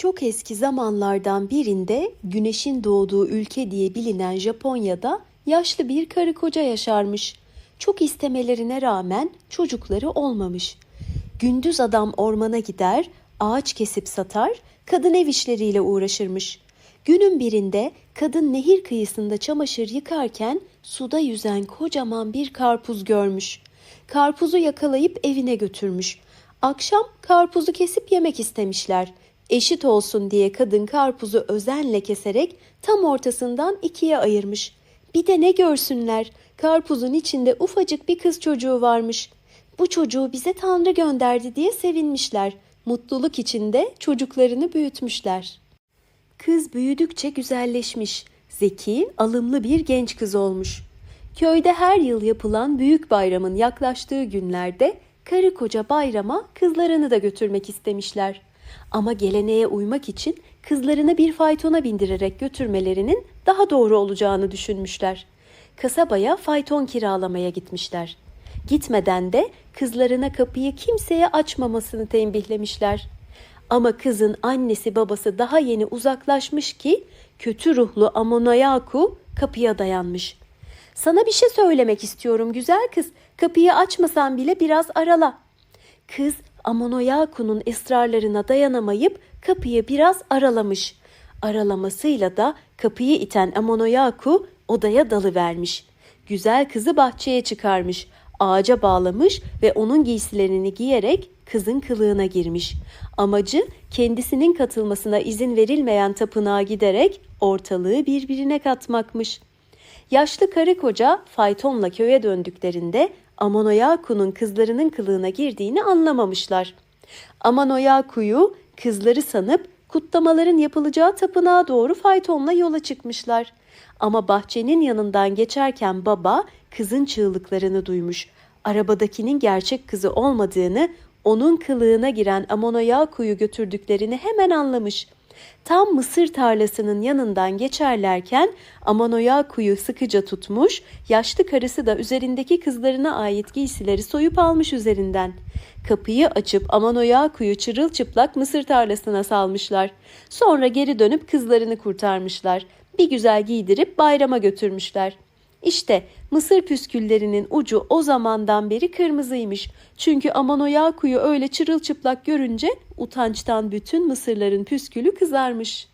Çok eski zamanlardan birinde güneşin doğduğu ülke diye bilinen Japonya'da yaşlı bir karı koca yaşarmış. Çok istemelerine rağmen çocukları olmamış. Gündüz adam ormana gider, ağaç kesip satar, kadın ev işleriyle uğraşırmış. Günün birinde kadın nehir kıyısında çamaşır yıkarken suda yüzen kocaman bir karpuz görmüş. Karpuzu yakalayıp evine götürmüş. Akşam karpuzu kesip yemek istemişler. Eşit olsun diye kadın karpuzu özenle keserek tam ortasından ikiye ayırmış. Bir de ne görsünler? Karpuzun içinde ufacık bir kız çocuğu varmış. Bu çocuğu bize Tanrı gönderdi diye sevinmişler. Mutluluk içinde çocuklarını büyütmüşler. Kız büyüdükçe güzelleşmiş. Zeki, alımlı bir genç kız olmuş. Köyde her yıl yapılan büyük bayramın yaklaştığı günlerde karı koca bayrama kızlarını da götürmek istemişler. Ama geleneğe uymak için kızlarını bir faytona bindirerek götürmelerinin daha doğru olacağını düşünmüşler. Kasabaya fayton kiralamaya gitmişler. Gitmeden de kızlarına kapıyı kimseye açmamasını tembihlemişler. Ama kızın annesi babası daha yeni uzaklaşmış ki kötü ruhlu Amonayaku kapıya dayanmış. Sana bir şey söylemek istiyorum güzel kız. Kapıyı açmasan bile biraz arala. Kız Amonoyaku'nun ısrarlarına dayanamayıp kapıyı biraz aralamış. Aralamasıyla da kapıyı iten Amonoyaku odaya dalıvermiş. Güzel kızı bahçeye çıkarmış, ağaca bağlamış ve onun giysilerini giyerek kızın kılığına girmiş. Amacı kendisinin katılmasına izin verilmeyen tapınağa giderek ortalığı birbirine katmakmış. Yaşlı karı koca faytonla köye döndüklerinde Amanoyaku'nun kızlarının kılığına girdiğini anlamamışlar. Amanoyaku'yu kızları sanıp kutlamaların yapılacağı tapınağa doğru faytonla yola çıkmışlar. Ama bahçenin yanından geçerken baba kızın çığlıklarını duymuş. Arabadakinin gerçek kızı olmadığını, onun kılığına giren Amanoyaku'yu götürdüklerini hemen anlamış. Tam mısır tarlasının yanından geçerlerken Amanoyaku'yu sıkıca tutmuş, yaşlı karısı da üzerindeki kızlarına ait giysileri soyup almış üzerinden. Kapıyı açıp Amanoyaku'yu çırılçıplak mısır tarlasına salmışlar. Sonra geri dönüp kızlarını kurtarmışlar. Bir güzel giydirip bayrama götürmüşler. İşte mısır püsküllerinin ucu o zamandan beri kırmızıymış. Çünkü Amanoyaku'yu öyle çırılçıplak görünce utançtan bütün mısırların püskülü kızarmış.